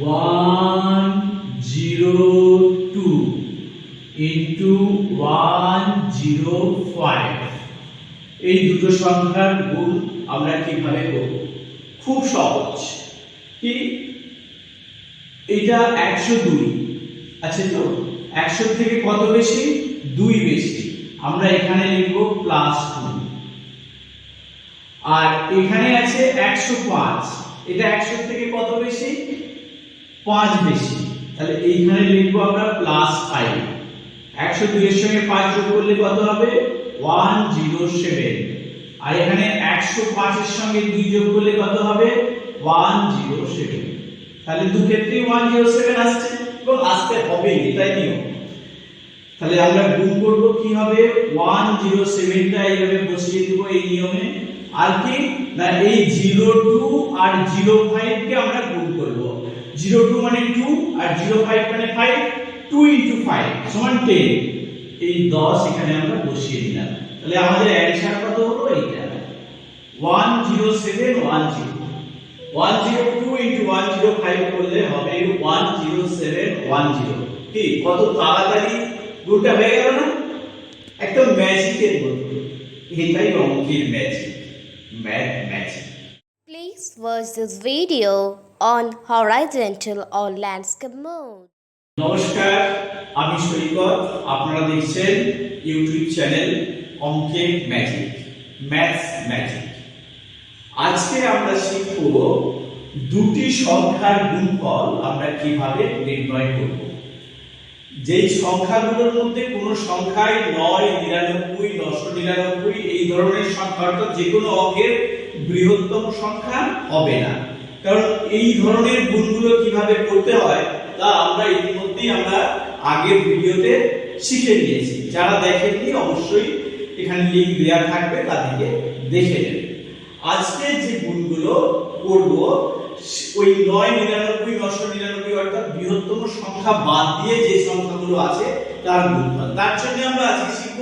One zero two into one zero five. এই দুটো সংখ্যার গুণ আমরা কীভাবে করব? খুব সহজ। কি? এটা একশো দুই। আচ্ছা তো একশো থেকে কত বেশি? দুই বেশি। আমরা এখানে লিখব প্লাস টু আর এখানে আছে একশো পাঁচ। এটা একশো থেকে কত বেশি? পাঁচ বেশি। তাহলে এইখানে লিখব আমরা প্লাস ফাইভ একশো দুইয়ের সঙ্গে পাঁচ যোগ করলে কত হবে? ওয়ান জিরো সেভেন আর এখানে একশো পাঁচের সঙ্গে দুই যোগ করলে কত হবে? ওয়ান জিরো সেভেন তাহলে দু ক্ষেত্রেই ওয়ান জিরো সেভেন আসছে এবং আসতে হবে এটাই নিয়ম। তাহলে আমরা গুণ করব কি হবে? ওয়ান জিরো সেভেনটা এইভাবে বসিয়ে দেবো এই নিয়মে। আর কি? না, এই জিরো টু আর জিরো ফাইভ কে আমরা জিরো টু মানে টু আর জিরো ফাইভ মানে ফাইভ টু ইন্টু ফাইভ সমান টেন এই দশ এখানে আমরা বসিয়ে দিলাম। তাহলে আমাদের অ্যান্সার কত হলো? এইটা। One zero seven one zero one zero two into one zero five করলে হবে one zero seven one zero কি? কত তাড়াতাড়ি গুণটা হয়ে গেল না? একদম ম্যাজিকের মতো। এটাই অঙ্কের magic math magic Please watch this video. On horizontal or landscape mode. নমস্কার, আমি সৈকত, আপনারা দেখছেন ইউটিউব চ্যানেল অঙ্কের ম্যাজিক ম্যাথস ম্যাজিক আজকে আমরা শিখব দুটি সংখ্যার গুণফল আমরা কীভাবে নির্ণয় করব। যেই সংখ্যাগুলোর মধ্যে কোনো সংখ্যায় নয়, নিরানব্বই নশো নিরানব্বই, এই ধরনের সংখ্যা অর্থাৎ যে কোনো অঙ্কের বৃহত্তম সংখ্যা হবে না। কারণ এই ধরনের গুণগুলো কীভাবে করতে হয়, তা আমরা ইতিমধ্যেই আমরা আগের ভিডিওতে শিখে নিয়েছি। যারা দেখেননি, অবশ্যই এখানে লিঙ্ক দেওয়া থাকবে, তাদেরকে দেখে নেবেন আজকে যে গুণগুলো করব, ওই নয় নিরানব্বই, নশো নিরানব্বই অর্থাৎ বৃহত্তম সংখ্যা বাদ দিয়ে যে সংখ্যাগুলো আছে, তার গুণফল। তার জন্য আমরা আজকে শিখব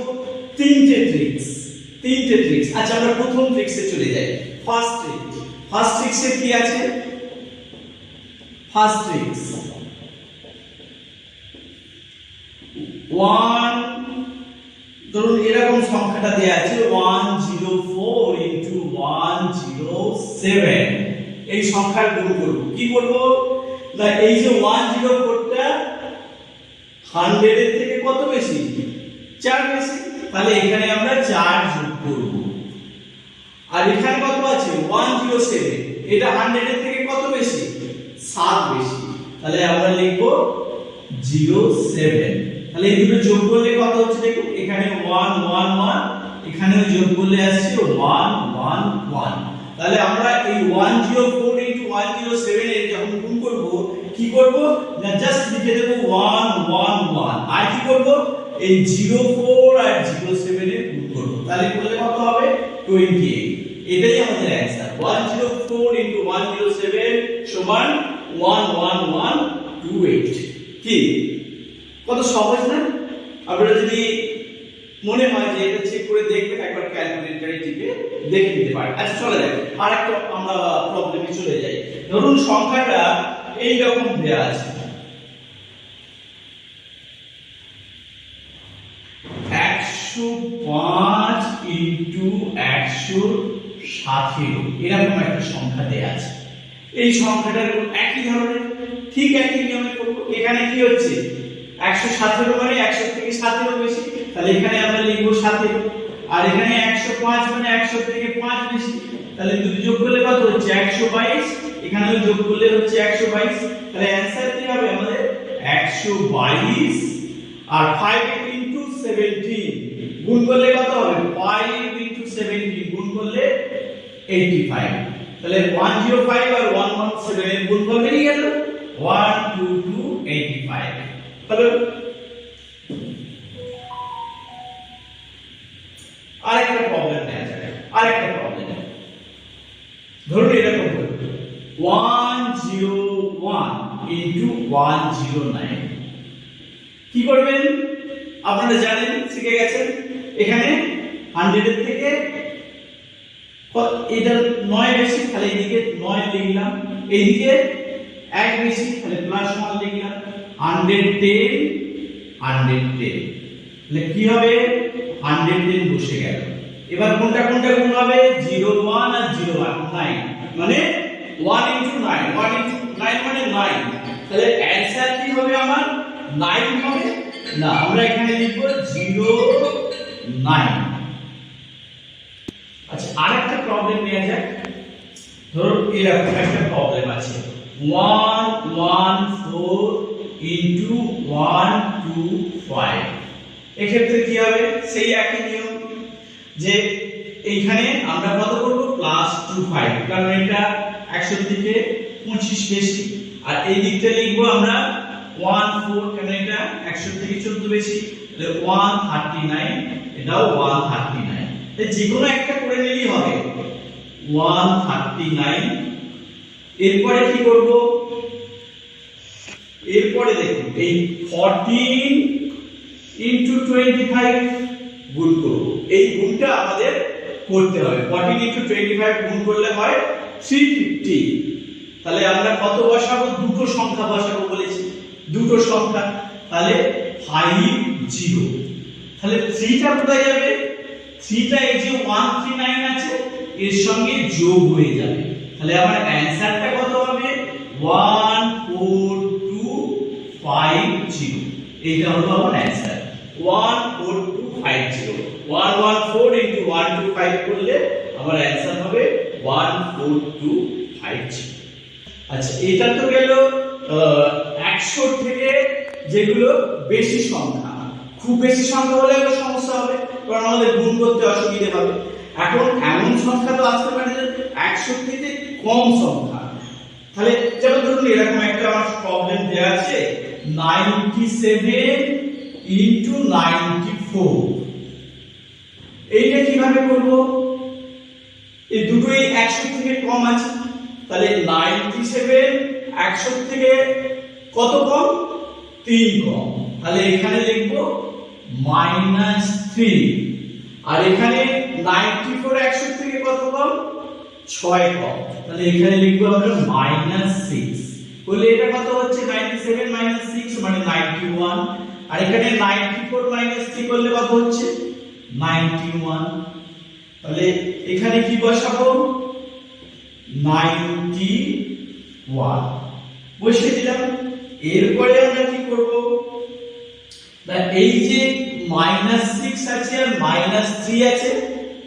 তিনটে ট্রিক্স তিনটে ট্রিক্স আচ্ছা আমরা প্রথম ট্রিক্সে চলে যাই। ফার্স্ট ট্রিক ফার্স্ট ট্রিক্সে কি আছে? ফার্স্ট ট্রিক্স ওয়ান ধরুন এরকম সংখ্যাটা দেয়া আছে one zero four into one zero seven এই সংখ্যার গুণ করব। কি করব? না এই যে ওয়ান জিরো ফোরটা হান্ড্রেড এর থেকে কত বেশি? চার বেশি। তাহলে এখানে আমরা চার যোগ করব। আর এখানে কত আছে ওয়ান জিরো সেভেন এটা হান্ড্রেড এর থেকে কত বেশি? সাত বেশি। তাহলে আমরা লিখব জিরো সেভেন তাহলে এই দুটো যোগ করলে কত হচ্ছে দেখুন, এখানে ওয়ান ওয়ান ওয়ান এখানেও যোগ করলে আসছে ওয়ান ওয়ান ওয়ান তাহলে আমরা এই one zero four into one zero seven এর যখন গুণ করব, কি করব? না জাস্ট লিখে দেবো ওয়ান ওয়ান ওয়ান আর কি করব? এই জিরো ফোর আর জিরো সেভেন এর গুণ করব। তাহলে করলে কত হবে? টোয়েন্টি এইট এটাই আমাদের answer one zero four into one zero seven সমান one one one two eight কি? কত সহজ না? আপনারা যদি মনে হয় যে এটা চেক করে দেখবেন, একবার ক্যালকুলেটরে টিপে দেখে নিতে পারেন। আচ্ছা চলে যাই। আর একটা আমরা প্রবলেমে চলে যাই। ধরুন সংখ্যাটা এই রকম দেয়া আছে। একশো পাঁচ ইন্টু একশো সতেরো এরকম একটা সংখ্যা দেয়া আছে। এই সংখ্যাটার একই ধরনের, ঠিক একই নিয়মে করব। এখানে কি হচ্ছে? একশো সতেরো মানে একশো থেকে সতেরো বেশি। তাহলে এখানে আমরা লিখব সতেরো আর এখানে একশো পাঁচ মানে একশো থেকে পাঁচ বেশি। তাহলে দুটো যোগ করলে কত হচ্ছে? একশো বাইশ। এখানেও যোগ করলে হচ্ছে একশো বাইশ। তাহলে অ্যান্সার কি হবে আমাদের? একশো বাইশ আর ফাইভ ইন্টু সেভেন্টিন গুণ করলে কত হবে? ফাইভ ইন্টু সেভেন্টিন গুণ করলে এইটটি ফাইভ তাহলে ওয়ান জিরো ফাইভ আর ওয়ান ওয়ান সেভেন এর গুণফল বেরিয়ে গেল। One two two eighty five হলো আরেকটা প্রবলেম নেওয়া যাবে, আরেকটা প্রবলেম ধরুন এরকম করবে one zero one into one zero nine কি করবেন? আপনারা জানেন, শিখে গেছেন? এখানে হান্ড্রেডের থেকে ক- এটা নয় বেশি, তাহলে এইদিকে নয় লিখলাম এইদিকে এক বেশি, তাহলে প্লাস ওয়ান লিখলাম হান্ড্রেড টেন হান্ড্রেড টেন তাহলে কি হবে? হান্ড্রেড টেন বসে গেল। এবার কোনটা কোনটা গুণ হবে? জিরো ওয়ান আর জিরো ওয়ান নাইন মানে one into nine one into nine মানে নাইন তাহলে অ্যান্সার কি হবে আমার? নাইন হবে? না, আমরা এখানে লিখব জিরো নাইন আরেকটা প্রবলেম নেওয়া যাক ধরো এরকম একটা প্রবলেম আছে। One one four into one two five এক্ষেত্রে কি হবে? সেই একই নিয়ম যে এইখানে আমরা কত করব? প্লাস টু ফাইভ কারণ এটা একশো থেকে পঁচিশ বেশি। আর এই দিকটা লিখব আমরা ওয়ান ফোর কারণ এটা একশো থেকে চোদ্দ বেশি? ওয়ান থার্টি নাইন এটাও ওয়ান থার্টি নাইন যে কোনো একটা নিলেই হবে। ওয়ান থার্টি নাইন এরপরে কি করব? এরপরে দেখুন, এই ফরটিন ইন্টু টোয়েন্টি ফাইভ গুণ করব। এই গুণটা আমাদের করতে হবে। ফরটিন ইন্টু টোয়েন্টি ফাইভ গুণ করলে হয় থ্রি ফিফটি তাহলে আমরা কত বসাবো? দুটো সংখ্যা বসাবো বলেছি। দুটো সংখ্যা। তাহলে ফাইভ জিরো তাহলে থ্রিটা কোথায় যাবে? থ্রিটা এই যে ওয়ান থ্রি নাইন আছে, এর সঙ্গে যোগ হয়ে যাবে। তাহলে আমার অ্যান্সারটা কত হবে? One four two five zero এইটা হলো আমার answer one four two five zero one one four into one two five করলে আমার অ্যান্সার হবে one four two five zero আচ্ছা এটা তো গেল একশো থেকে যেগুলো বেশি সংখ্যা। খুব বেশি সংখ্যা হলে একটা সমস্যা হবে। কারণ আমাদের গুণ করতে অসুবিধে হবে এখন এমন সংখ্যা তো আসতে পারে যে একশো থেকে কম সংখ্যা। তাহলে যেমন ধরুন এরকম একটা আমার প্রবলেম দেওয়া আছে ninety seven into ninety four এইটা কীভাবে করব? এই দুটোই একশো থেকে কম আছে। তাহলে নাইনটি সেভেন একশো থেকে কত কম? তিন কম। তাহলে এখানে লিখব মাইনাস থ্রি। আর এখানে নাইনটি ফোর একশো থেকে কত কম ছয় কম তাহলে এখানে লিখব আমরা মাইনাস সিক্স। বলে এটা কত হচ্ছে? নাইনটি সেভেন মাইনাস সিক্স মানে নাইনটি ওয়ান। আর এখানে নাইনটি ফোর মাইনাস থ্রি করলে কত হচ্ছে? Ninety one. তাহলে এখানে কি বসাবো? Ninety one. বসিয়ে দিলাম। এরপরে আমরা কি করব? এই যে মাইনাস সিক্স আছে আর মাইনাস থ্রি আছে,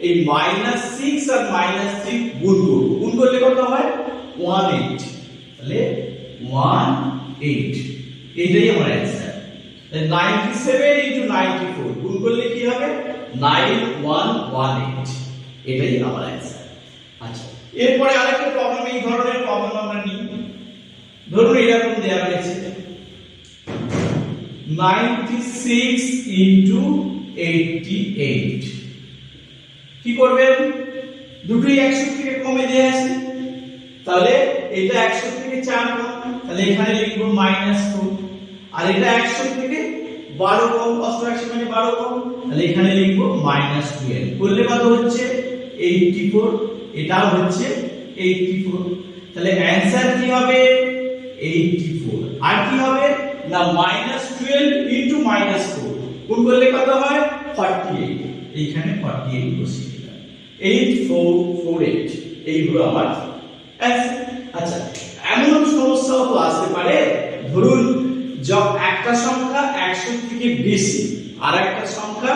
এই মাইনাস সিক্স আর মাইনাস থ্রি গুণ করব। গুণ করলে কত হয়? ওয়ান এইট তাহলে ওয়ান এইট এইটাই আমার answer ninety seven into ninety four গুণ করলে কি হবে? নাইন ওয়ান ওয়ান এইট এটাই আমার অ্যান্সার আচ্ছা এরপরে আরেকটা প্রবলেম এই ধরনের প্রবলেম আমরা নিই। ধরুন এরকম দেওয়া রয়েছে। 96 ইনটু 88 কি করবেন? দুটোই 100 থেকে কমে দিয়ে আছে তাহলে এটা 100 থেকে 4 কম, তাহলে এখানে লিখব -4 আর এটা 100 থেকে 12 কম, অষ্টআশি মানে 12 কম, তাহলে এখানে লিখব -12 করলে কত হচ্ছে? 84 এটাও হচ্ছে 84 তাহলে অ্যানসার কি হবে? 84 আর কি হবে? না minus twelve into minus four গুণ করলে কত হয়? ফর্টি এইট এইখানে ফর্টি এইট বসিয়ে দিলাম। এইট ফোর ফোর এইট এই হলো আমার আচ্ছা এমন সমস্যাও তো আসতে পারে। ধরুন একটা সংখ্যা একশো থেকে বেশি আর একটা সংখ্যা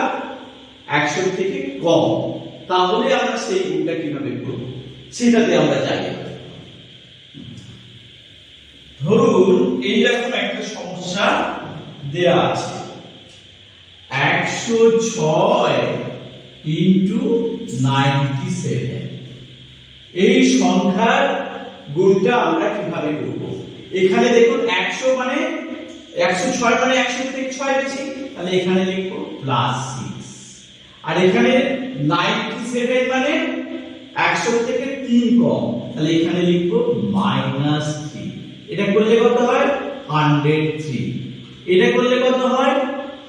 একশো থেকে কম, তাহলে আমরা সেই গুণটা কীভাবে করব? সেটাতে আমরা জানি ধরুন এইরকম একটা সমস্যা দেয়া আছে। একশো ছয় ইন্টু নাইনটি সেভেন এই সংখ্যার গুণটা আমরা কীভাবে করব? এখানে দেখুন একশো মানে একশো ছয় মানে একশো থেকে ছয় বেশি, তাহলে এখানে লিখব প্লাস সিক্স আর এখানে নাইনটি সেভেন মানে একশো থেকে তিন কম, তাহলে এখানে লিখব মাইনাস থ্রি এটা করলে কত হয়? হান্ড্রেড থ্রি এটা করলে কত হয়?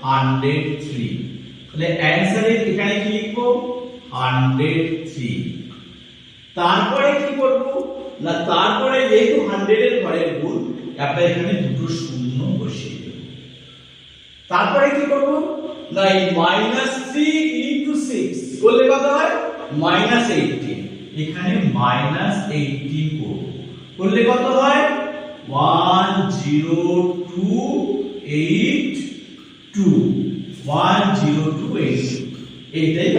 হান্ড্রেড থ্রি তাহলে অ্যান্সারে এখানে কি লিখব? হান্ড্রেড থ্রি তারপরে কি করব? না, তারপরে যেহেতু হান্ড্রেড এর ঘরের গুণ আমরা এখানে দুটো শূন্য বসিয়ে দেব। তারপরে কি করব? না, এই মাইনাস থ্রি ইন্টু সিক্স করলে কত হয়? মাইনাস এইটিন এখানে মাইনাস এইটিন করব। করলে কত হয়? ওয়ান জিরো এইটাই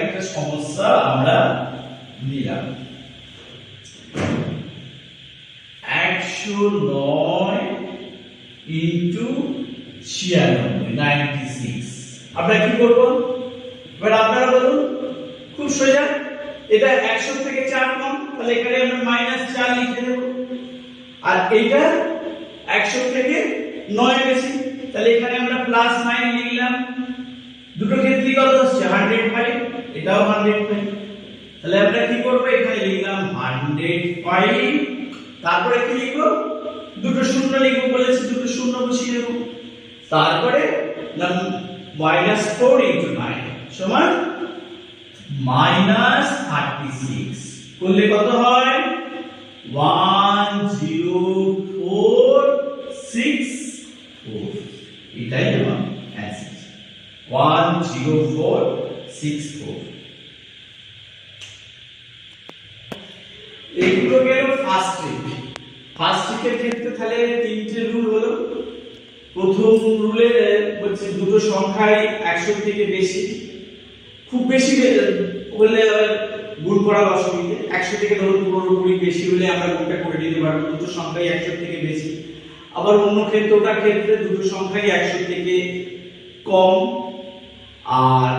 একটা সমস্যা আমরা নিলাম। একশো নয় ইন্টু ছিয়ানব্বই নাইনটি সিক্স আমরা কি করব? এবার আপনারা খুব সোজা এটা একশো থেকে চার কম, তাহলে এখানে আমরা মাইনাস চার লিখে দেবো। আর এইটা একশো থেকে নয় বেশি, তাহলে এখানে আমরা প্লাস নাইন লিখলাম। দুটো ক্ষেত্রে কত হচ্ছে হান্ড্রেড ফাইভ এটাও হান্ড্রেড ফাইভ তাহলে আমরা কি করব? এখানে লিখলাম হান্ড্রেড ফাইভ তারপরে কি লিখব? দুটো শূন্য লিখব, বলেছি দুটো শূন্য বসিয়ে দেবো। তারপরে মাইনাস ফোর ইন্টু নাইন সমান মাইনাস থার্টি সিক্স। করলে কত হয়? One zero four six four. এটাই আমার answer one zero four six four. এগুলো গেল ফার্স্ট ট্রিক ফার্স্ট ট্রিকের ক্ষেত্রে তাহলে তিনটে রুল হলো। প্রথম রুলে বলছে দুটো সংখ্যাই একশো থেকে বেশি। খুব বেশি হলে গুণ করার অসুবিধে একশো থেকে ধরুন পনেরো কুড়ি বেশি হলে আমরা গুণটা করে নিতে পারব। দুটো সংখ্যাই একশো থেকে বেশি। আবার অন্য ক্ষেত্রে ওটার ক্ষেত্রে দুটো সংখ্যাই একশো থেকে কম। আর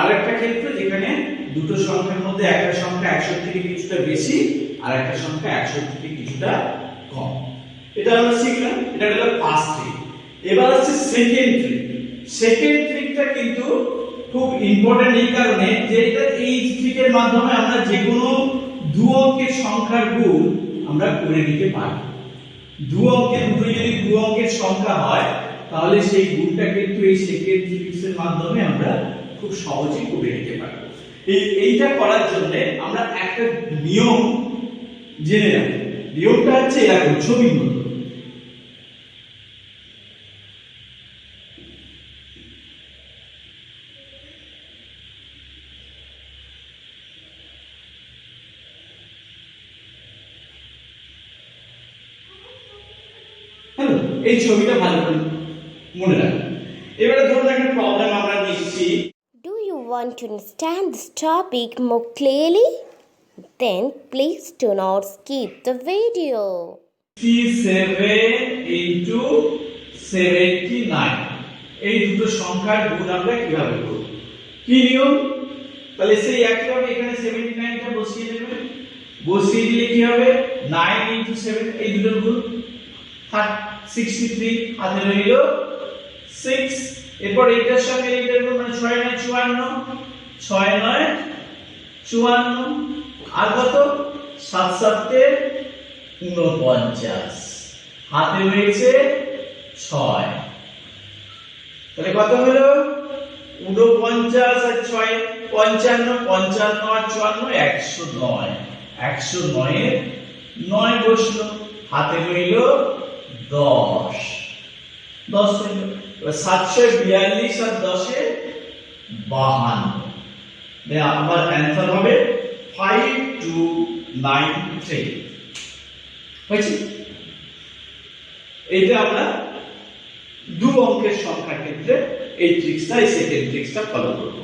আরেকটা ক্ষেত্রে যেখানে দুটো সংখ্যার মধ্যে একটা সংখ্যা একশো থেকে কিছুটা বেশি আর একটা সংখ্যা একশো থেকে কিছুটা কম। এটা আমরা শিখলাম। এটা ফার্স্ট ট্রিক এবার হচ্ছে সেকেন্ড ট্রিক সেকেন্ড ট্রিকটা কিন্তু খুব ইম্পর্টেন্ট এই কারণে যে এটা এই ট্রিকের মাধ্যমে আমরা যে কোনো দু অঙ্কের সংখ্যার গুণ আমরা করে নিতে পারি। দু অঙ্কের দুটো যদি দু অঙ্কের সংখ্যা হয়, তাহলে সেই গুণটা কিন্তু এই সেকেন্ড ট্রিক্সের মাধ্যমে আমরা খুব সহজেই করে নিতে পারি। এই, এইটা করার জন্য আমরা একটা নিয়ম জেনে নেব। নিয়মটা হচ্ছে এরকম, ছবির মতো। এই ছবিটা ভালো করে মনে রাখবেন এবারে ধরুন একটা প্রবলেম আমরা নিচ্ছি। Do you want to understand this topic more clearly? Then please do not skip the video. Seven into seventy nine এই দুটো সংখ্যার গুণ আমরা কীভাবে করব? কি নিয়ম? তাহলে সেই একইভাবে এখানে সেভেন্টি নাইনটা বসিয়ে দেবেন। বসিয়ে দিলে কি হবে? নাইন ইন্টু সেভেন এই দুটোর গুণ। সিক্সটি থ্রি হাতে রইল সিক্স এরপর এইটার সঙ্গে এইটার গুণ মানে ছয় নয়, চুয়ান্ন। ছয় নয়, চুয়ান্ন। আর কত? সাত সাতে উনপঞ্চাশ হাতে রয়েছে ছয়। তাহলে কত হলো? উনপঞ্চাশ আর ছয়, পঞ্চান্ন পঞ্চান্ন আর চুয়ান্ন, একশো নয়। একশো নয়ের নয় বসল। হাতে রইল দশ। দশ হইল সাতশো বিয়াল্লিশ আর দশে বাহান্ন। আমার অ্যান্সার হবে ফাইভ টু নাইন থ্রি হয়েছে? এইটা আমরা দু অঙ্কের সংখ্যার ক্ষেত্রে এই ট্রিক্সটা এই সেকেন্ড ট্রিক্সটা ফলো করব।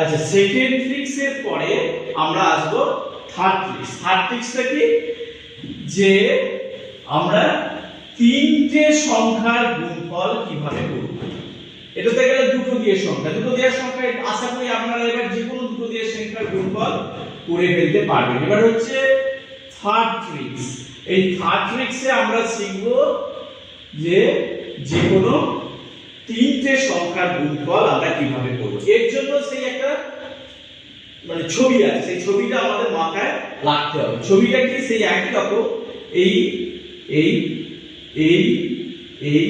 আচ্ছা সেকেন্ড ট্রিক্সের পরে আমরা আসব থার্ড ট্রিক্স থার্ড ট্রিক্সটা কি? যে আমরা তিনটে সংখ্যার গুণফল কীভাবে করব? এটাতে গেলে দুটো দিয়ে সংখ্যা। দুটো দিয়ে সংখ্যা আশা করি আপনারা এবার যে কোনো দুটো দিয়ে সংখ্যার গুণফল করে ফেলতে পারবেন। এবার হচ্ছে থার্ড ট্রিক্স এই থার্ড ট্রিক্সে আমরা শিখব যে যে কোনো তিনটে সংখ্যার গুণফল আমরা কীভাবে করব। এর জন্য সেই একটা মানে ছবি আছে। সেই ছবিটা আমাদের মাথায় রাখতে হবে। ছবিটা কি? সেই একই রকম। এই এই এই এই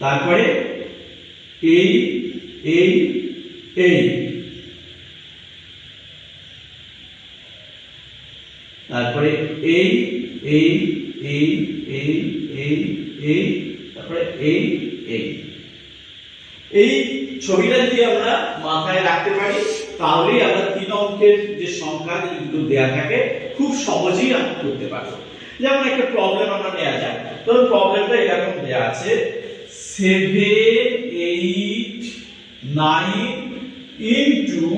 তারপরে এই এই এই তারপরে এই এই এই এই এই এই তারপরে এই এই এই ছবিটা যদি আমরা মাথায় রাখতে পারি, তাহলেই আমরা তিন অঙ্কের যে সংখ্যা যেগুলো দেয়া থাকে, খুব সহজেই আমরা করতে পারব। যেমন একটা প্রবলেম আমরা নেওয়া যায় তো প্রবলেমটা এরকম দেয়া আছে seven eight nine into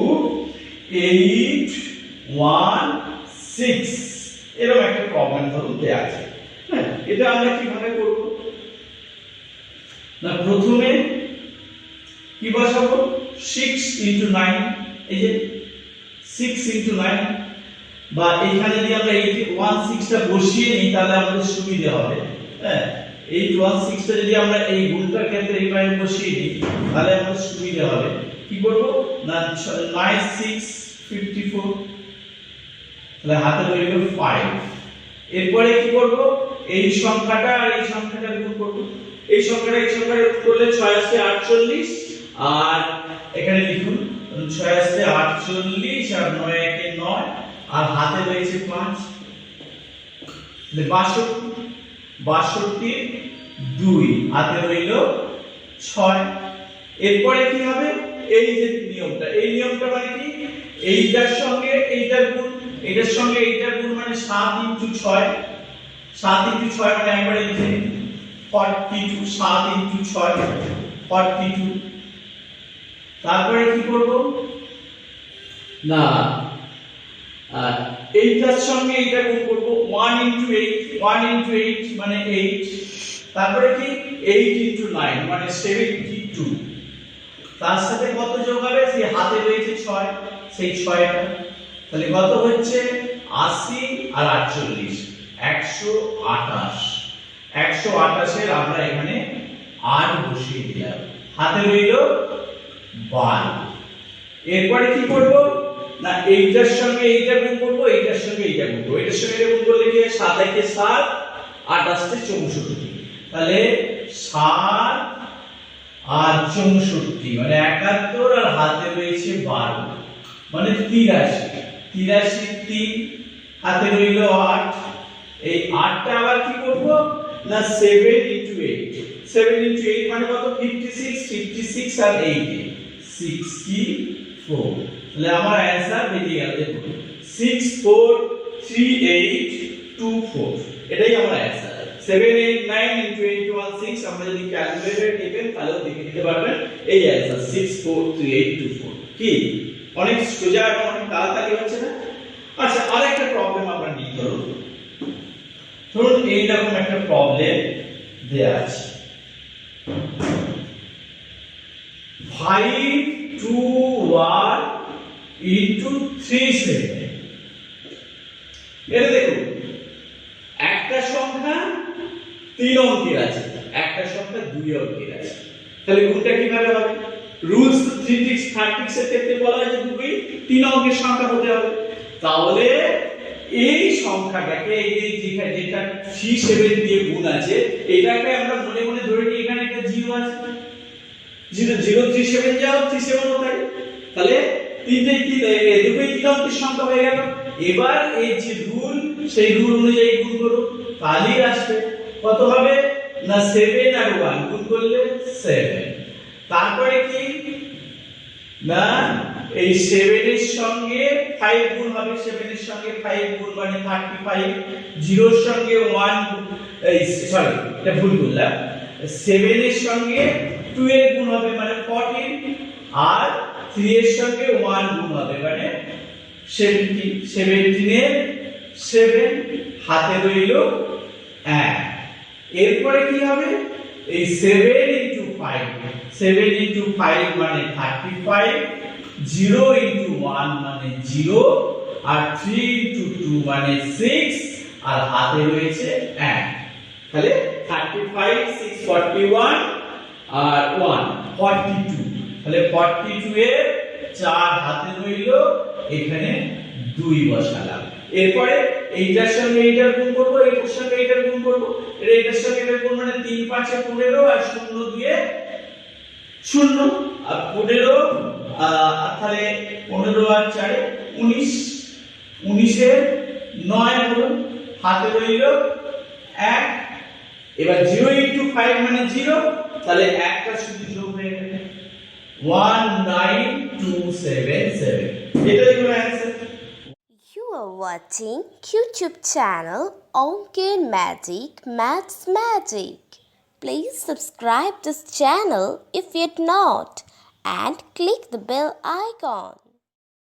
eight one six এরকম একটা প্রবলেম ধরুন দেয়া আছে। হ্যাঁ এটা আমরা কীভাবে করব? না, প্রথমে কি বসাবো? সিক্স ইন্টু নাইন এই যে সিক্স ইন্টু নাইন বা এখানে যদি আমরা এই ওয়ান সিক্সটা বসিয়ে নিই, তাহলে আমাদের সুবিধা হবে। হ্যাঁ? এই ওয়ান সিক্সটা যদি আমরা এই গুণটার ক্ষেত্রে এইভাবে বসিয়ে নিই, তাহলে আমাদের সুবিধা হবে। কি করব? না নাইন সিক্স ফিফটি ফোর তাহলে হাতে রইল ফাইভ এরপরে কি করব? এই সংখ্যাটা আর এই সংখ্যাটা গুণ করব। এই সংখ্যাটা এই সংখ্যাটা করলে ছয় আসছে আটচল্লিশ। আর এখানে লিখুন ছয় আসছে আটচল্লিশ আর নয় একে নয়। আর হাতে রয়েছে পাঁচ। বাষট্টি বাষট্টি, দুই। হাতে রইল ছয়। এরপরে কি হবে? এই যে নিয়মটা। এই নিয়মটা মানে কি? এইটার সঙ্গে এইটার গুণ। এইটার সঙ্গে এইটার গুণ মানে সাত ইন্টু ছয়। সাত ইন্টু ছয় মানে একবারে লিখে ফর্টি টু সাত ইন্টু ছয় ফর্টি টু তারপরে কি করব? না আর এইটার সঙ্গে এইটা গুণ করব one into eight one into eight মানে এইট তারপরে কি? এইট ইন্টু নাইন মানে সেভেন্টি টু তার সাথে কত যোগ হবে? সেই হাতে রয়েছে ছয়, সেই ছয়টা। তাহলে কত হচ্ছে? আশি আর আটচল্লিশ, একশো আঠাশ। একশো আঠাশের আমরা এখানে আট বসিয়ে দিলাম। হাতে রইল বারো। এরপরে কি করব? না, এইটার সঙ্গে এইটা গুণ করব, এইটার সঙ্গে এইটা গুণ করব। এইটার সঙ্গে এটা গুণ করলে কি? সাত একে সাত, আট আসতে চৌষট্টি। তাহলে সাত আর চৌষট্টি মানে একাত্তর আর হাতে রয়েছে বারো। মানে তিরাশি। তিরাশি তিন, হাতে রইল আট। এই আটটা আবার কি করব? না seven into eight seven into eight মানে কত? ফিফটি সিক্স ফিফটি সিক্স আর এইট সিক্সটি ফোর তাহলে আমার অ্যান্সার বেরিয়ে গেল, দেখুন। Six four three eight two four এটাই আমার answer seven eight nine into eight one six আমরা যদি ক্যালকুলেটর টেপেন তাহলেও দেখে নিতে পারবেন। এই answer six four three eight two four কি? অনেক সোজা এবং অনেক তাড়াতাড়ি হচ্ছে না? আচ্ছা আরেকটা প্রবলেম আমরা নিই ধরুন ধরুন এইরকম একটা প্রবলেম দেয়া আছে। Five two one into three seven. দেখুন, একটা সংখ্যা তিন অঙ্কের আছে, একটা সংখ্যা দুই অঙ্কের আছে। তাহলে কোনটা কীভাবে হবে? রুলস টিক্স থার্টিক্স এর ক্ষেত্রে বলা হয় যে দুই তিন অঙ্কের সংখ্যা হতে হবে। তাহলে এই সংখ্যাটাকে এই যে যেখানে যেটা থ্রি সেভেন দিয়ে গুণ আছে, এটাকে আমরা মনে মনে ধরে নিই এখানে একটা জিরো আছে। জিরো জিরো থ্রি সেভেন যাও থ্রি সেভেন থাকে তাহলে তিনটে তিন এ, দুটোই তিন অঙ্কের সংখ্যা হয়ে গেল। এবার এই যে রুল সেই রুল অনুযায়ী গুণ করো। তাহলেই আসবে। কত হবে? না সেভেন আর ওয়ান গুণ করলে সেভেন তারপরে কি? না এই সেভেনের সঙ্গে ফাইভ গুণ হবে। সেভেনের সঙ্গে ফাইভ গুণ মানে থার্টি ফাইভ জিরোর সঙ্গে ওয়ান এই সরি এটা ভুল করলাম। সেভেনের সঙ্গে টু এর গুণ হবে মানে ফর্টিন আর থ্রি এর সঙ্গে ওয়ান গুণ হবে। মানে সেভেন্টিন সেভেন্টিনের সেভেন হাতে রইল এক। এরপরে কি হবে? এই seven into five seven into five মানে thirty five zero into one মানে জিরো আর থ্রি ইন্টু টু মানে সিক্স আর হাতে রয়েছে এক। তাহলে thirty five six forty one আর ওয়ান ফর্টি টু তাহলে ফর্টি টু এর চার হাতে রইল এখানে দুই বসালাম। এরপরে এইটার সঙ্গে এইটার গুণ করব এইটার সঙ্গে এইটার গুণ করব। এর এইটার সঙ্গে এটার গুণ মানে তিন পাঁচে পনেরো আর শূন্য দিয়ে শূন্য। আর পনেরো আহ, আর তাহলে পনেরো আর চারে উনিশ। উনিশের নয় হলো হাতে রইল এক। এবার জিরো ইন্টু ফাইভ মানে জিরো তাহলে একটা শুধু 19277. Your answer. You are watching YouTube channel Onkin Magic Maths Magic. Please subscribe this channel if yet not and click the bell icon.